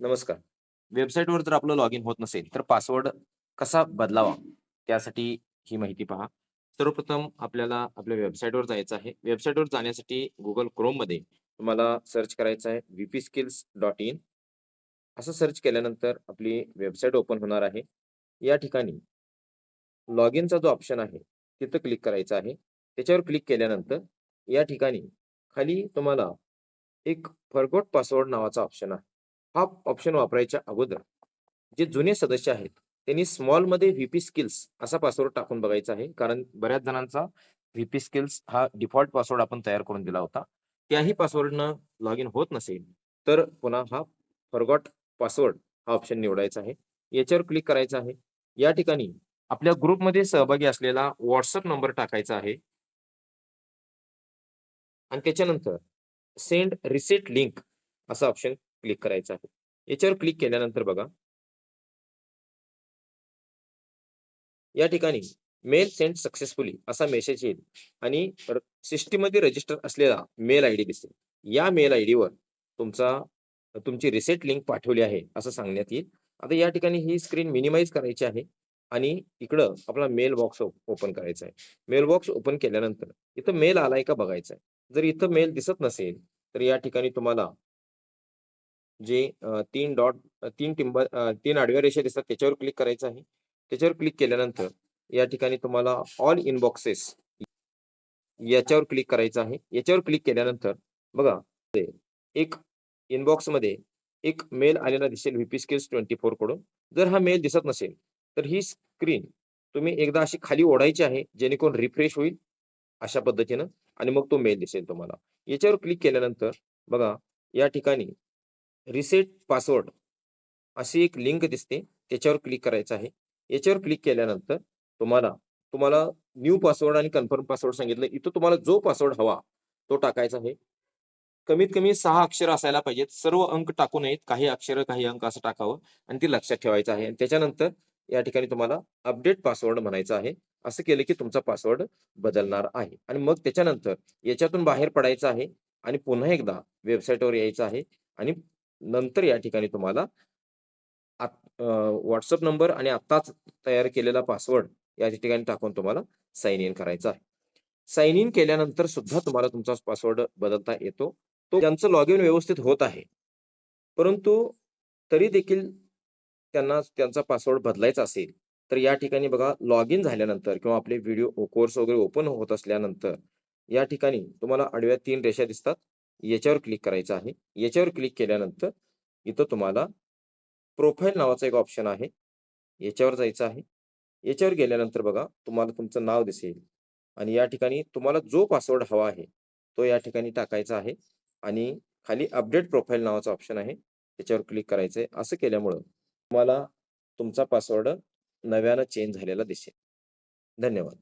नमस्कार. वेबसाईटवर जर आपलं लॉग इन होत नसेल, तर पासवर्ड कसा बदलावा? त्यासाठी ही माहिती पहा. सर्वप्रथम आपल्याला आपल्या वेबसाईटवर जायचं आहे. वेबसाईटवर जाण्यासाठी गुगल क्रोममध्ये तुम्हाला सर्च करायचं आहे वीपी स्किल्स डॉट इन असं सर्च केल्यानंतर आपली वेबसाईट ओपन होणार आहे. या ठिकाणी लॉग इनचा जो ऑप्शन आहे, तिथं क्लिक करायचं आहे. त्याच्यावर क्लिक केल्यानंतर या ठिकाणी खाली तुम्हाला एक फरगोट पासवर्ड नावाचा ऑप्शन आहे. हा ऑप्शन वापरायच्या अगोदर जे जुने सदस्य आहेत, त्यांनी स्मॉलमध्ये व्हीपी स्किल्स असा पासवर्ड टाकून बघायचा आहे. कारण बऱ्याच जणांचा व्हीपी स्किल्स हा डिफॉल्ट पासवर्ड आपण तयार करून दिला होता. त्याही पासवर्डनं लॉग इन होत नसेल, तर पुन्हा हा फॉरगॉट पासवर्ड हा ऑप्शन निवडायचा आहे. याच्यावर क्लिक करायचं आहे. या ठिकाणी आपल्या ग्रुपमध्ये सहभागी असलेला व्हॉट्सअप नंबर टाकायचा आहे. आणि त्याच्यानंतर सेंड रिसेट लिंक असा ऑप्शन क्लिक करायचा आहे. याच्यावर क्लिक केल्यानंतर बघा या ठिकाणी मेल सेंड सक्सेसफुली असा मेसेज येईल आणि सिस्टीममध्ये रजिस्टर असलेला मेल आयडी दिसेल. या मेल आयडीवर तुमचा तुमची रिसेट लिंक पाठवली आहे, असं सांगण्यात येईल. आता या ठिकाणी ही स्क्रीन मिनिमाइज करायची आहे आणि इकडं आपला मेल बॉक्स ओपन करायचा आहे. मेल बॉक्स ओपन केल्यानंतर इथं मेल आलाय का बघायचा आहे. जर इथं मेल दिसत नसेल, तर या ठिकाणी तुम्हाला जे तीन डॉट अ, 3 टिंब अ, 3 आडव्या रेषा दिसतात त्याच्यावर क्लिक करायचं आहे. त्याच्यावर क्लिक केल्यानंतर या ठिकाणी तुम्हाला ऑल इनबॉक्सेस याच्यावर क्लिक करायचं आहे. याच्यावर क्लिक केल्यानंतर बघा ते एक इनबॉक्समध्ये एक मेल आलेला दिसेल व्हीपी स्किल्स 24 कडून. जर हा मेल दिसत नसेल, तर ही स्क्रीन तुम्ही एकदा अशी खाली ओढायची आहे, जेणेकरून रिफ्रेश होईल अशा पद्धतीनं आणि मग तो मेल दिसेल तुम्हाला. याच्यावर क्लिक केल्यानंतर बघा या ठिकाणी रिसेट पासवर्ड अशी एक लिंक दिसते. त्याच्यावर क्लिक करायचं आहे. याच्यावर क्लिक केल्यानंतर तुम्हाला तुम्हाला न्यू पासवर्ड आणि कन्फर्म पासवर्ड सांगितलं. इथं तुम्हाला जो पासवर्ड हवा तो टाकायचा आहे. कमीत कमी सहा अक्षर असायला पाहिजेत. सर्व अंक टाकू नयेत. काही अक्षर काही अंक असं टाकावं आणि ते लक्षात ठेवायचं आहे. आणि त्याच्यानंतर या ठिकाणी तुम्हाला अपडेट पासवर्ड म्हणायचा आहे. असं केलं की तुमचा पासवर्ड बदलणार आहे. आणि मग त्याच्यानंतर याच्यातून बाहेर पडायचं आहे आणि पुन्हा एकदा वेबसाईटवर यायचं आहे आणि नंतर या ठिकाणी तुम्हाला व्हॉट्सअप नंबर आणि आत्ताच तयार केलेला पासवर्ड या ठिकाणी टाकून तुम्हाला साइन इन करायचा आहे. साइन इन केल्यानंतर सुद्धा तुम्हाला तुमचा पासवर्ड बदलता येतो. तो त्यांचं लॉग इन व्यवस्थित होत आहे. परंतु तरी देखील त्यांना त्यांचा पासवर्ड बदलायचा असेल, तर या ठिकाणी बघा लॉग इन झाल्यानंतर किंवा आपले व्हिडिओ कोर्स वगैरे ओपन होत असल्यानंतर या ठिकाणी तुम्हाला आडव्या तीन रेषा दिसतात. याच्यावर क्लिक करायचं आहे. याच्यावर क्लिक केल्यानंतर इथं तुम्हाला प्रोफाईल नावाचा एक ऑप्शन आहे. याच्यावर जायचं आहे. याच्यावर गेल्यानंतर बघा तुम्हाला तुमचं नाव दिसेल आणि या ठिकाणी तुम्हाला जो पासवर्ड हवा आहे, तो या ठिकाणी टाकायचा आहे आणि खाली अपडेट प्रोफाईल नावाचा ऑप्शन आहे. त्याच्यावर क्लिक करायचं आहे. असं केल्यामुळं तुम्हाला तुमचा पासवर्ड नव्यानं चेंज झालेला दिसेल. धन्यवाद.